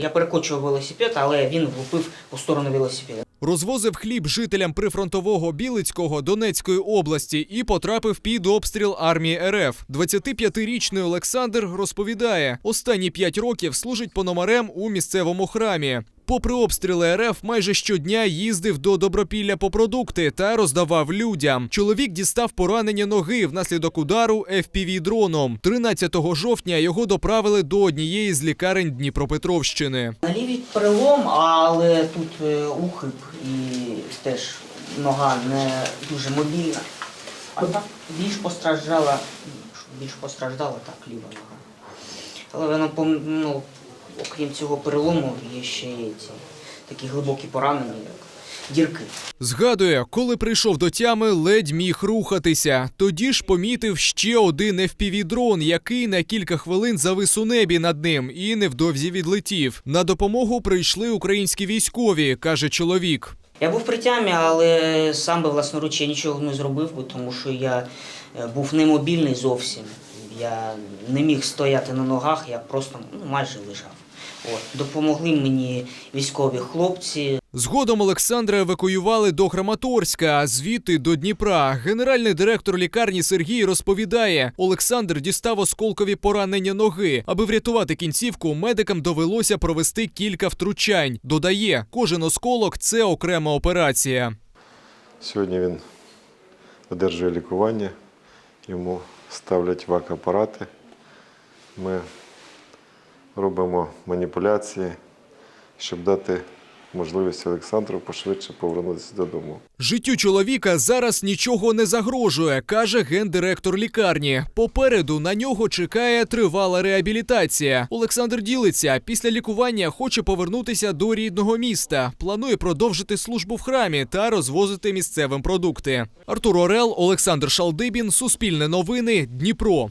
Я перекочував велосипед, але він влупив у сторону велосипеда. Розвозив хліб жителям прифронтового Білицького Донецької області і потрапив під обстріл армії РФ. 25-річний Олександр розповідає, останні 5 років служить пономарем у місцевому храмі. Попри обстріли РФ, майже щодня їздив до Добропілля по продукти та роздавав людям. Чоловік дістав поранення ноги внаслідок удару fpv дроном 13 жовтня його доправили до однієї з лікарень Дніпропетровщини. На лівій перелом, але тут е, ухиб і теж нога не дуже мобільна. А так більш постраждала, більш постраждала так ліва нога. Але вона ну, окрім цього перелому є ще ці такі глибокі поранення, як дірки. Згадує, коли прийшов до тями, ледь міг рухатися. Тоді ж помітив ще один FPV-дрон, який на кілька хвилин завис у небі над ним і невдовзі відлетів. На допомогу прийшли українські військові, каже чоловік. Я був при тямі, але сам би власноруч я нічого не зробив, бо тому що я е, був немобільний зовсім. Я не міг стояти на ногах, я просто ну, майже лежав. От. Допомогли мені військові хлопці. Згодом Олександра евакуювали до Краматорська, а звідти до Дніпра. Генеральний директор лікарні Сергій розповідає: Олександр дістав осколкові поранення ноги. Аби врятувати кінцівку, медикам довелося провести кілька втручань. Додає, кожен осколок це окрема операція. Сьогодні він одержує лікування, йому ставлять вак-апарати. Ми робимо маніпуляції, щоб дати можливість Олександру пошвидше повернутися додому. Життю чоловіка зараз нічого не загрожує, каже гендиректор лікарні. Попереду на нього чекає тривала реабілітація. Олександр ділиться. Після лікування хоче повернутися до рідного міста. Планує продовжити службу в храмі та розвозити місцевим продукти. Артур Орел, Олександр Шалдибін, Суспільне новини, Дніпро.